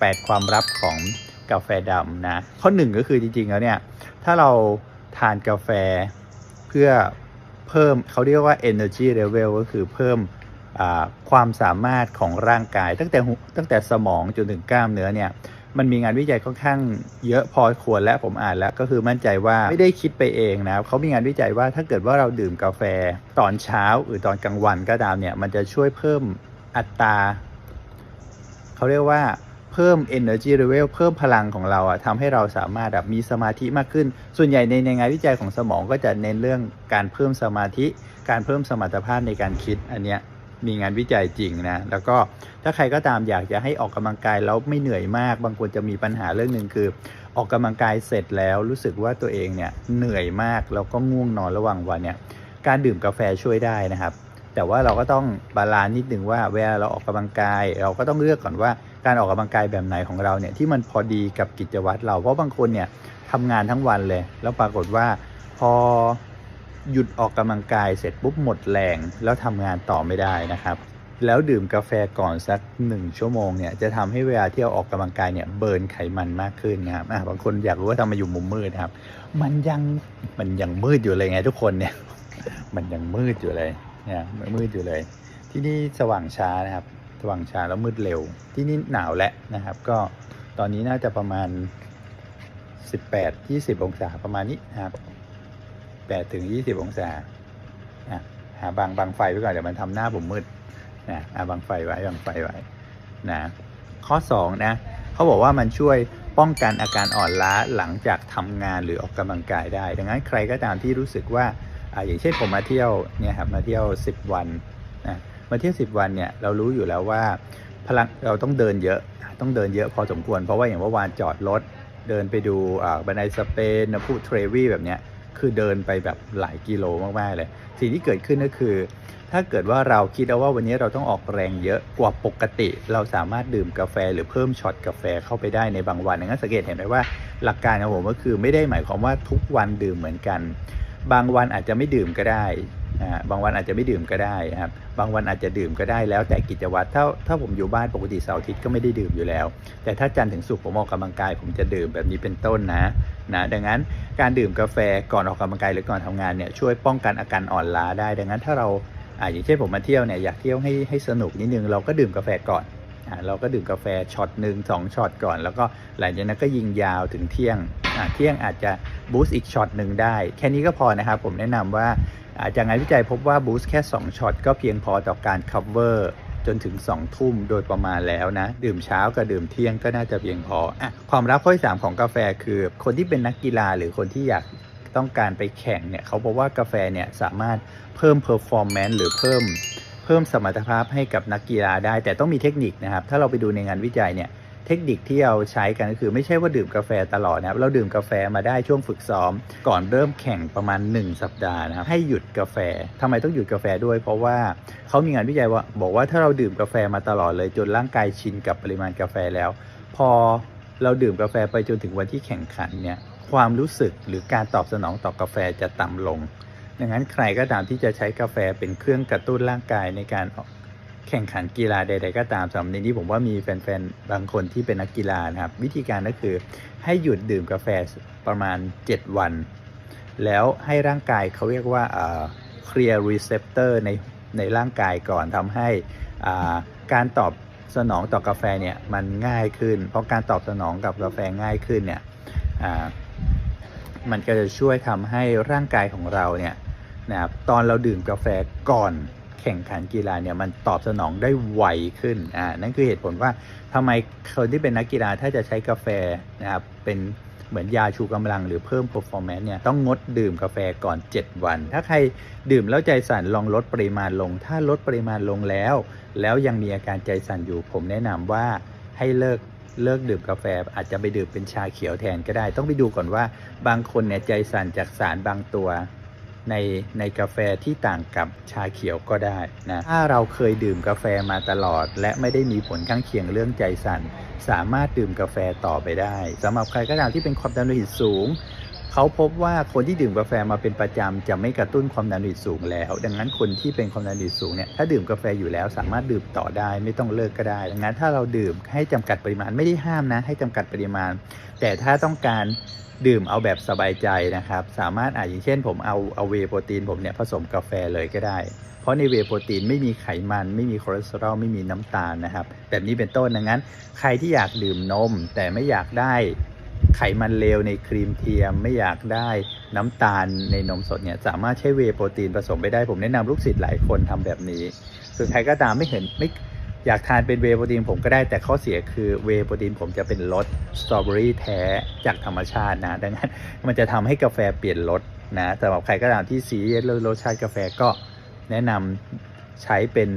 8 ความลับของกาแฟดำนะ ข้อหนึ่งก็คือจริงๆแล้วเนี่ย ถ้าเราทานกาแฟเพื่อเพิ่มเขาเรียกว่า energy level ก็คือเพิ่มความสามารถของร่างกาย ตั้งแต่ตั้งแต่สมองจนถึงกล้ามเนื้อเนี่ยมันมีงานวิจัยค่อนข้างเยอะพอควรและผมอ่านแล้วก็คือมั่นใจว่าไม่ได้คิดไปเองนะเขามีงานวิจัยว่าถ้าเกิดว่าเราดื่มกาแฟตอนเช้าหรือตอนกลางวันก็ตามเนี่ยมันจะช่วยเพิ่มอัตราเขาเรียกว่า เพิ่ม energy level เพิ่มพลังของเราอะทำให้เราสามารถแบบมีสมาธิมากขึ้น ส่วนใหญ่ในในงานวิจัยของสมองก็จะเน้นเรื่องการเพิ่มสมาธิ การเพิ่มสมรรถภาพในการคิดอันเนี้ยมีงานวิจัยจริงนะ แล้วก็ถ้าใครก็ตามอยากจะให้ออกกำลังกายแล้วไม่เหนื่อยมาก บางคนจะมีปัญหาเรื่องหนึ่งคือ ออกกำลังกายเสร็จแล้วรู้สึกว่าตัวเองเนี่ยเหนื่อยมากแล้วก็ง่วงนอนระหว่างวันเนี่ยการดื่มกาแฟช่วยได้นะครับ แต่ว่าเราก็ต้องบาลานซ์นิดนึงว่าเวลาเราออกกำลังกาย เราก็ต้องเลือกก่อนว่า การออกกำลังกายแบบไหนของเราเนี่ยที่มันพอดีกับกิจวัตรเราเพราะบางคนเนี่ยทำงานทั้งวันเลย แล้วปรากฏว่าพอหยุดออกกำลังกายเสร็จปุ๊บหมดแรงแล้วทำงานต่อไม่ได้นะครับ แล้วดื่มกาแฟก่อนสักหนึ่งชั่วโมงเนี่ยจะทำให้เวลาที่เราออกกำลังกายเนี่ยเบิร์นไขมันมากขึ้นนะครับบางคนอยากรู้ว่าทำไมอยู่มุมมืดครับ มันยังมันยังมืดอยู่เลยไงทุกคนเนี่ยมันยังมืดอยู่เลยเนี่ยมืดอยู่เลย ที่นี่สว่างช้านะครับ ว่างช้าแล้วมืดเร็ว ที่นี่หนาวแล้วนะครับ ก็ตอนนี้น่าจะประมาณ 18 20 องศาประมาณนี้นะครับ8ถึง20 องศาอะหาบางบางไฟไว้ก่อนเดี๋ยวมันทำหน้าผมมืดนะอะบางไฟไว้บางไฟไว้นะข้อ2นะเขาบอกว่ามันช่วยป้องกันอาการอ่อนล้าหลังจากทำงานหรือออกกำลังกายได้ ดังนั้นใครก็ตามที่รู้สึกว่าออย่างเช่นผมมาเที่ยวเนี่ยครับมาเที่ยว 10 วัน มาเที่ยว10วันเนี่ยเรารู้อยู่แล้วว่าพลังเราต้องเดินเยอะต้องเดินเยอะพอสมควร เพราะว่าอย่างเมื่อวานจอดรถเดินไปดูอ่าบันไดสเปนนะพูดเทรวีแบบเนี้ยคือเดินไปแบบหลายกิโลมากๆเลย สิ่งที่เกิดขึ้นก็คือ ถ้าเกิดว่าเราคิดเอาว่าวันนี้เราต้องออกแรงเยอะกว่าปกติ เราสามารถดื่มกาแฟหรือเพิ่มช็อตกาแฟเข้าไปได้ในบางวันงนั้นสังเกตเห็นไหมว่าหลักการของผมก็คือไม่ได้หมายความว่าทุกวันดื่มเหมือนกัน บางวันอาจจะไม่ดื่มก็ได้ นะฮะบางวันอาจจะไม่ดื่มก็ได้ครับบางวันอาจจะดื่มก็ได้แล้วแต่กิจวัตรถ้าถ้าผมอยู่บ้านปกติเสาร์อาทิตย์ก็ไม่ได้ดื่มอยู่แล้ว แต่ถ้าจันทร์ถึงศุกร์ผมออกกำลังกาย ผมจะดื่มแบบนี้เป็นต้นนะนะดังนั้นการดื่มกาแฟก่อนออกกำลังกายหรือก่อนทำงานเนี่ยช่วยป้องกันอาการอ่อนล้าได้ ดังนั้นถ้าเราอ่าอย่างเช่นผมมาเที่ยวเนี่ยอยากเที่ยวให้ให้สนุกนิดนึงเราก็ดื่มกาแฟก่อนอ่าเราก็ดื่มกาแฟช็อตหนึ่งสองช็อตก่อน แล้วก็หลังจากนั้นก็ยิงยาวถึงเที่ยง เที่ยงอาจจะบูสต์อีกช็อตหนึ่งได้ แค่นี้ก็พอนะครับ ผมแนะนำว่าอาจากงานวิจัยพบว่าบูสต์แค่ 2ช็อตก็เพียงพอต่อการ cover จนถึง 2 ทุ่มโดยประมาณแล้วนะ ดื่มเช้ากับดื่มเที่ยงก็น่าจะเพียงพออะความลับข้อที่สามของกาแฟคือ คนที่เป็นนักกีฬาหรือคนที่อยากต้องการไปแข่งเนี่ยเขาบอกว่ากาแฟเนี่ยสามารถเพิ่ม performance หรือเพิ่ม เพิ่มสมรรถภาพให้กับนักกีฬาได้ แต่ต้องมีเทคนิคนะครับ ถ้าเราไปดูในงานวิจัยเนี่ย เทคนิคที่เราใช้กันก็คือไม่ใช่ว่าดื่มกาแฟตลอดนะครับ เราดื่มกาแฟมาได้ช่วงฝึกซ้อม ก่อนเริ่มแข่งประมาณ 1 สัปดาห์นะครับให้หยุดกาแฟทำไมต้องหยุดกาแฟด้วย เพราะว่าเขามีงานวิจัยว่าบอกว่าถ้าเราดื่มกาแฟมาตลอดเลยจนร่างกายชินกับปริมาณกาแฟแล้ว พอเราดื่มกาแฟไปจนถึงวันที่แข่งขันเนี่ยความรู้สึกหรือการตอบสนองต่อกาแฟจะต่ำลงดังนั้นใครก็ตามที่จะใช้กาแฟเป็นเครื่องกระตุ้นร่างกายในการ แข่งขันกีฬาใด ๆ ก็ตามสำหรับในนี้ผมว่ามีแฟนๆ บางคนที่เป็นนักกีฬานะครับ วิธีการก็คือให้หยุดดื่มกาแฟประมาณ 7 วัน แล้วให้ร่างกายเขาเรียกว่าเคลียร์รีเซพเตอร์ในในร่างกายก่อนทำให้อ่าการตอบสนองต่อกาแฟเนี่ยมันง่ายขึ้น เพราะการตอบสนองกับกาแฟง่ายขึ้นเนี่ยอ่ามันก็จะช่วยทำให้ร่างกายของเราเนี่ยนะครับตอนเราดื่มกาแฟก่อน แข่งขันกีฬาเนี่ยมันตอบสนองได้ไวขึ้นอ่านั่นคือเหตุผลว่าทำไมคนที่เป็นนักกีฬาถ้าจะใช้กาแฟนะครับเป็นเหมือนยาชูกำลังหรือเพิ่ม performance เนี่ยต้องงดดื่มกาแฟก่อน 7 วัน ถ้าใครดื่มแล้วใจสั่นลองลดปริมาณลง ถ้าลดปริมาณลงแล้ว แล้วยังมีอาการใจสั่นอยู่ ผมแนะนำว่าให้เลิกเลิกดื่มกาแฟอาจจะไปดื่มเป็นชาเขียวแทนก็ได้ ต้องไปดูก่อนว่าบางคนเนี่ยใจสั่นจากสารบางตัว ในในกาแฟที่ต่างกับชาเขียวก็ได้นะถ้าเราเคยดื่มกาแฟมาตลอด และไม่ได้มีผลข้างเคียงเรื่องใจสั่นสามารถดื่มกาแฟต่อไปได้สำหรับใครก็ตามที่เป็นความดันโลหิตสูง เขาพบว่าคนที่ดื่มกาแฟมาเป็นประจำจะไม่กระตุ้นความดันโลหิตสูงแล้ว ดังนั้นคนที่เป็นความดันโลหิตสูงเนี่ยถ้าดื่มกาแฟอยู่แล้วสามารถดื่มต่อได้ไม่ต้องเลิกก็ได้ ดังนั้นถ้าเราดื่มให้จำกัดปริมาณไม่ได้ห้ามนะ ให้จำกัดปริมาณ แต่ถ้าต้องการดื่มเอาแบบสบายใจนะครับ สามารถอาอย่างเช่น ผมเอาเอาเวโปรตีนผมเนี่ยผสมกาแฟเลยก็ได้ เพราะในเวโปรตีนไม่มีไขมันไม่มีคอเลสเตอรอลไม่มีน้ำตาลนะครับแบบนี้เป็นต้นดังนั้น ใครที่อยากดื่มนมแต่ไม่อยากได้ ไขมันเลวในครีมเทียมไม่อยากได้น้ำตาลในนมสดเนี่ยสามารถใช้เวโปรตีนผสมไปได้ผมแนะนำลูกศิษย์หลายคนทำแบบนี้ส่วนใครก็ตามไม่เห็นไม่อยากทานเป็นเวโปรตีนผมก็ได้แต่ข้อเสียคือเวโปรตีนผมจะเป็นรสสตรอเบอรี่แท้จากธรรมชาตินะ ดังนั้นมันจะทำให้กาแฟเปลี่ยนรสนะสำหรับใครก็ตามที่ซีเรียสเรื่องรสชาติกาแฟก็แนะนำใช้เป็น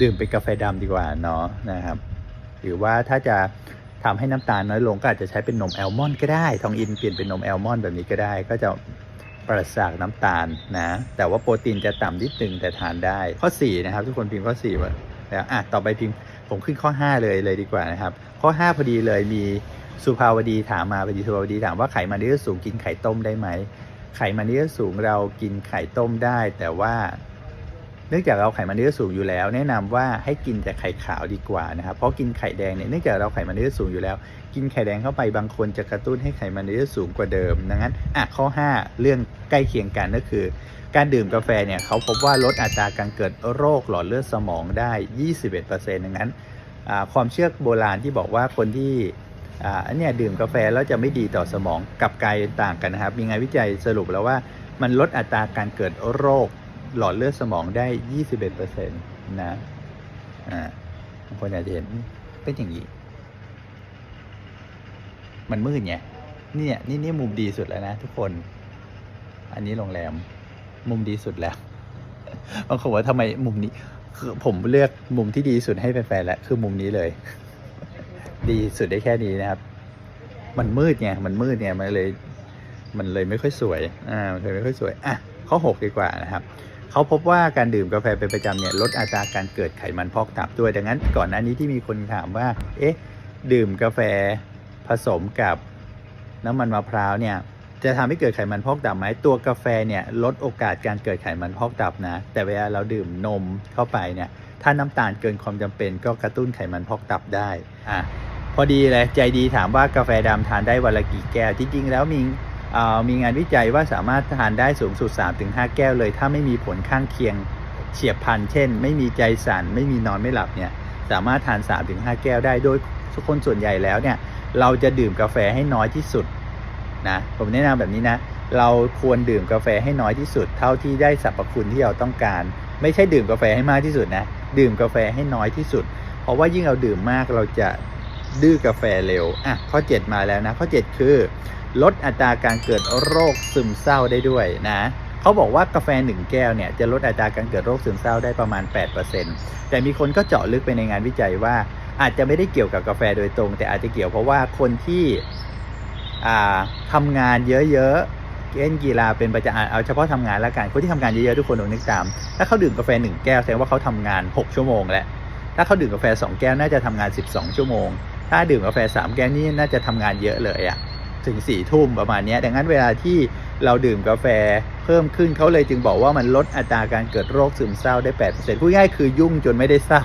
ดื่มเป็นกาแฟดำดีกว่าเนาะนะครับ หรือว่าถ้าจะ ทำให้น้ำตาลน้อยลงก็อาจจะใช้เป็นนมแอลมอนด์ก็ได้ ทองอินเปลี่ยนเป็นนมแอลมอนด์แบบนี้ก็ได้ ก็จะปราศจากน้ำตาลนะ แต่ว่าโปรตีนจะต่ำนิดนึงแต่ทานได้ ข้อ 4 นะครับ ทุกคนพิมพ์ข้อ4ว่าแล้วอะต่อไปพิมพ์ผมขึ้นข้อ 5 เลยเลยดีกว่านะครับ ข้อ 5 พอดีเลยมีสุภาวดีถามมาพอดีสุภาวดีถามว่าไขมันในเลือดสูงกินไข่ต้มได้ไหมไขมันในเลือดสูงเรากินไข่ต้มได้ แต่ว่า เนื่องจากเราไขมันในเลือดสูงอยู่แล้ว แนะนำว่าให้กินแต่ไข่ขาวดีกว่านะครับเพราะกินไข่แดงเนี่ยเนื่องจากเราไขมันในเลือดสูงอยู่แล้ว กินไข่แดงเข้าไปบางคนจะกระตุ้นให้ไขมันในเลือดสูงกว่าเดิมดังนั้นอะข้อ 5 เรื่องใกล้เคียงกันก็คือ การดื่มกาแฟเนี่ยเขาพบว่าลดอัตราการเกิดโรคหลอดเลือดสมองได้ 21%ดังนั้นความเชื่อโบราณที่บอกว่าคนที่อ่าเนี่ยดื่มกาแฟแล้วจะไม่ดีต่อสมองกับกลายต่างกันนะครับ มีงานวิจัยสรุปแล้วว่ามันลดอัตราการเกิดโรค หลอดเลือดสมองได้ 21%นะอ่าบางคนอาจจะเห็นเป็นอย่างนี้ มันมืดไงเนี่ยนี่นี่มุมดีสุดแล้วนะทุกคน อันนี้โรงแรม มุมดีสุดแล้วบางคนว่าทำไมมุมนี้ คือผมเลือกมุมที่ดีสุดให้แฟนๆแล้วคือมุมนี้เลย ดีสุดได้แค่นี้นะครับ มันมืดไงมันมืดไงมันเลย มันเลยไม่ค่อยสวยอ่ามันเลยไม่ค่อยสวยอะข้อ6ดีกว่านะครับ เขาพบว่าการดื่มกาแฟเป็นประจำเนี่ยลดอัตราการเกิดไขมันพอกตับด้วย ดังนั้นก่อนหน้านี้ที่มีคนถามว่า เอ๊ะ ดื่มกาแฟผสมกับน้ำมันมะพร้าวเนี่ยจะทำให้เกิดไขมันพอกตับไหมตัวกาแฟเนี่ยลดโอกาสการเกิดไขมันพอกตับนะ แต่เวลาเราดื่มนมเข้าไปเนี่ยถ้าน้ำตาลเกินความจำเป็น ก็กระตุ้นไขมันพอกตับได้อะพอดีเลยใจดีถามว่ากาแฟดำทานได้วันละกี่แก้วจริงๆแล้วมี มีงานวิจัยว่าสามารถทานได้สูงสุด 3-5 แก้วเลย ถ้าไม่มีผลข้างเคียงเฉียบพลันเช่น ไม่มีใจสั่นไม่มีนอนไม่หลับเนี่ยสามารถทาน 3-5 แก้วได้โดยทุกคนส่วนใหญ่แล้วเนี่ยเราจะดื่มกาแฟให้น้อยที่สุดนะผมแนะนำแบบนี้นะเราควรดื่มกาแฟให้น้อยที่สุด เท่าที่ได้สรรพคุณที่เราต้องการ ไม่ใช่ดื่มกาแฟให้มากที่สุดนะดื่มกาแฟให้น้อยที่สุด เพราะว่ายิ่งเราดื่มมากเราจะดื้อกาแฟเร็วอะข้อ 7 มาแล้วนะข้อ 7 คือ ลดอัตราการเกิดโรคซึมเศร้าได้ด้วยนะเขาบอกว่ากาแฟ 1 แก้วเนี่ยจะลดอัตราการเกิดโรคซึมเศร้าได้ประมาณ 8%แต่มีคนก็เจาะลึกไปในงานวิจัยว่าอาจจะไม่ได้เกี่ยวกับกาแฟโดยตรง แต่อาจจะเกี่ยวเพราะว่าคนที่อ่าทำงานเยอะๆเล่นกีฬาเป็นประจำเอาเฉพาะทำงานแล้วกันคนที่ทำงานเยอะๆทุกคนลองนึกตามถ้าเขาดื่มกาแฟ1แก้วแสดงว่าเขาทำงาน 6 ชั่วโมงแล้วถ้าเขาดื่มกาแฟ 2 แก้วน่าจะทำงาน 12 ชั่วโมง ถ้าดื่มกาแฟ 3 แก้วนี่น่าจะทำงานเยอะเลยอะ ถึง4ทุ่มประมาณนี้ดังนั้นเวลาที่เราดื่มกาแฟเพิ่มขึ้นเขาเลยจึงบอกว่ามันลดอัตราการเกิดโรคซึมเศร้าได้8%พูดง่ายคือยุ่งจนไม่ได้เศร้า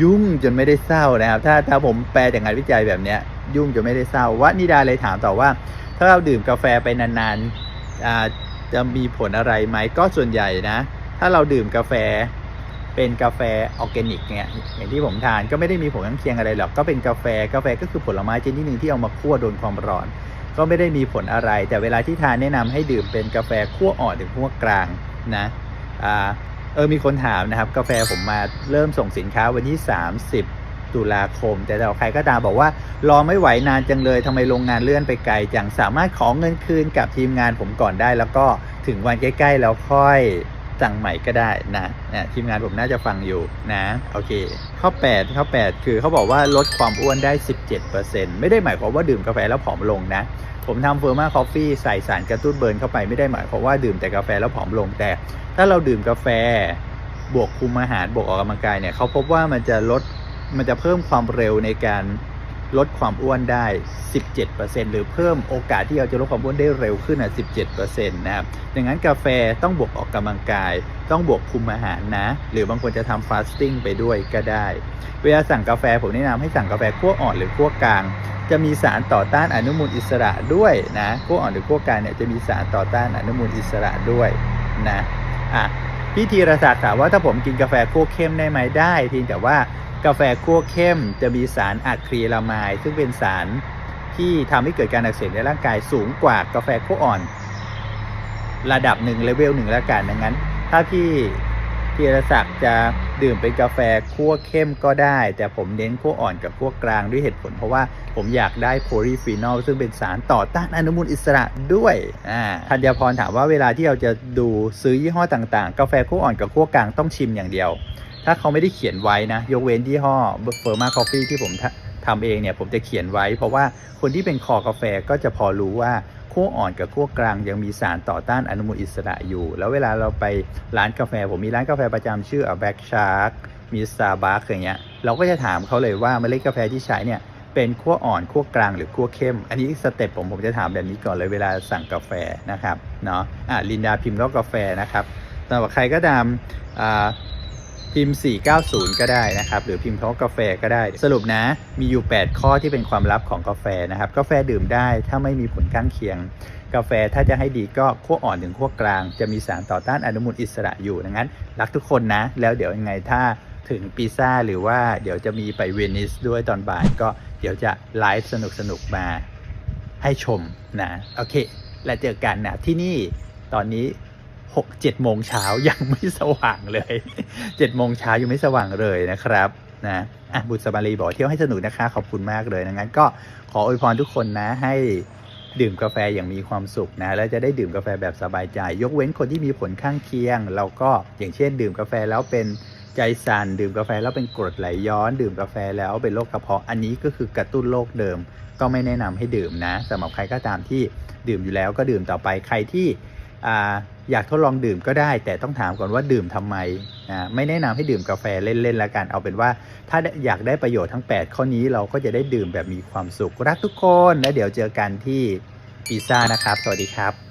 ยุ่งจนไม่ได้เศร้านะครับ ถ้าถ้าผมแปลจากงานวิจัยแบบนี้ยุ่งจนไม่ได้เศร้าวันิดาเลยถามต่อว่า ถ้าเราดื่มกาแฟไปนานๆจะมีผลอะไรไหมก็ส่วนใหญ่นะ ถ้าเราดื่มกาแฟ เป็นกาแฟออร์แกนิกเนี่ยอย่างที่ผมทานก็ไม่ได้มีผลข้างเคียงอะไรหรอกก็เป็นกาแฟกาแฟก็คือผลไม้ชนิดหนึ่งที่เอามาคั่วโดนความร้อน ก็ไม่ได้มีผลอะไร แต่เวลาที่ทานแนะนำให้ดื่มเป็นกาแฟคั่วอ่อนถึงคั่วกลางนะอ่าเออมีคนถามนะครับ กาแฟผมมาเริ่มส่งสินค้าวันที่ 30 ตุลาคม แต่เราใครก็ตามบอกว่ารอไม่ไหวนานจังเลยทำไมโรงงานเลื่อนไปไกลจังสามารถขอเงินคืนกับทีมงานผมก่อนได้ แล้วก็ถึงวันใกล้ๆแล้วค่อย สั่งใหม่ก็ได้นะนะทีมงานผมน่าจะฟังอยู่นะโอเค ข้อ 8 ข้อ 8 คือเขาบอกว่าลดความอ้วนได้ 17%ไม่ได้หมายความว่าดื่มกาแฟแล้วผอมลงนะ ผมทำเฟอร์มาคอฟฟี่ใส่สารกระตุ้นเบิร์นเข้าไปไม่ได้หมายความว่าดื่มแต่กาแฟแล้วผอมลงแต่ ถ้าเราดื่มกาแฟบวกคุมอาหารบวกออกกำลังกายเนี่ยเขาพบว่ามันจะลดมันจะเพิ่มความเร็วในการ ลดความอ้วนได้ 17%หรือเพิ่มโอกาสที่เราจะลดความอ้วนได้เร็วขึ้นอะ 17%นะครับดังนั้นกาแฟต้องบวกออกกำลังกาย ต้องบวกคุมอาหารนะ หรือบางคนจะทำฟาสติ้งไปด้วยก็ได้ เวลาสั่งกาแฟผมแนะนำให้สั่งกาแฟคั่วอ่อนหรือคั่วกลาง จะมีสารต่อต้านอนุมูลอิสระด้วยนะคั่วอ่อนหรือคั่วกลางเนี่ยจะมีสารต่อต้านอนุมูลอิสระด้วยนะอะพี่ธีรศักดิ์ถามว่าถ้าผมกินกาแฟคั่วเข้มได้ไหมได้เพียงแต่ว่า กาแฟคั่วเข้มจะมีสารอะคริลามายซึ่งเป็นสารที่ทำให้เกิดการอักเสบในร่างกายสูงกว่ากาแฟคั่วอ่อน ระดับหนึ่งเลเวลหนึ่งแล้วกันดังนั้น ถ้าพี่ธีรศักดิ์จะดื่มเป็นกาแฟคั่วเข้มก็ได้ แต่ผมเน้นคั่วอ่อนกับคั่วกลางด้วยเหตุผล เพราะว่าผมอยากได้โพลีฟีนอลซึ่งเป็นสารต่อต้านอนุมูลอิสระด้วยอ่าธัญพรถามว่าเวลาที่เราจะดูซื้อยี่ห้อต่างๆ กาแฟคั่วอ่อนกับคั่วกลางต้องชิมอย่างเดียว ถ้าเขาไม่ได้เขียนไว้นะ ยกเว้นยี่ห้อเฟอร์มาคอฟฟี่ที่ผมทำเองเนี่ย ผมจะเขียนไว้ เพราะว่าคนที่เป็นคอกาแฟก็จะพอรู้ว่าคั่วอ่อนกับคั่วกลางยังมีสารต่อต้านอนุมูลอิสระอยู่ แล้วเวลาเราไปร้านกาแฟ ผมมีร้านกาแฟประจำชื่อแบ็กชาร์กมีสตาร์บัคอย่างเงี้ย เราก็จะถามเขาเลยว่าเมล็ดกาแฟที่ใช้เนี่ยเป็นคั่วอ่อนคั่วกลางหรือคั่วเข้ม อันนี้สเต็ปผมผมจะถามแบบนี้ก่อนเลยเวลาสั่งกาแฟนะครับเนาะอะลินดาพิมพ์ก็กาแฟนะครับสำหรับใครก็ตามอ่า พิมพ์ 490 ก็ได้นะครับ หรือพิมพ์เขากาแฟก็ได้ สรุปนะ มีอยู่ 8 ข้อที่เป็นความลับของกาแฟนะครับ กาแฟดื่มได้ถ้าไม่มีผลข้างเคียง กาแฟถ้าจะให้ดีก็ขั้วอ่อนถึงขั้วกลาง จะมีสารต่อต้านอนุมูลอิสระอยู่ดังนั้น รักทุกคนนะ แล้วเดี๋ยวยังไงถ้าถึงปีซ่าหรือว่าเดี๋ยวจะมีไปเวนิสด้วยตอนบ่ายก็เดี๋ยวจะไลฟ์สนุกๆมาให้ชมนะ โอเค แล้วเจอกันนะที่นี่ตอนนี้ หกเจ็ดโมงเช้ายังไม่สว่างเลยเจ็ดโมงเช้ายังไม่สว่างเลยนะครับนะอะบุตรสมารีบอกเที่ยวให้สนุกนะคะ ขอบคุณมากเลยนะงั้นก็ขออวยพรทุกคนนะให้ดื่มกาแฟอย่างมีความสุขนะแล้วจะได้ดื่มกาแฟแบบสบายใจ ยกเว้นคนที่มีผลข้างเคียง เราก็อย่างเช่น ดื่มกาแฟแล้วเป็นใจสั่นดื่มกาแฟแล้วเป็นกรดไหลย้อน ดื่มกาแฟแล้วเป็นโรคกระเพาะอันนี้ก็คือกระตุ้นโรคเดิม ก็ไม่แนะนำให้ดื่มนะสำหรับใครก็ตามที่ดื่มอยู่แล้วก็ดื่มต่อไปใครที่ อยากทดลองดื่มก็ได้ แต่ต้องถามก่อนว่าดื่มทำไมนะไม่แนะนำให้ดื่มกาแฟเล่นๆละกันเอาเป็นว่า ถ้าอยากได้ประโยชน์ทั้ง 8 ข้อนี้เราก็จะได้ดื่มแบบมีความสุขรักทุกคน แล้วเดี๋ยวเจอกันที่ปีซ่านะครับ สวัสดีครับ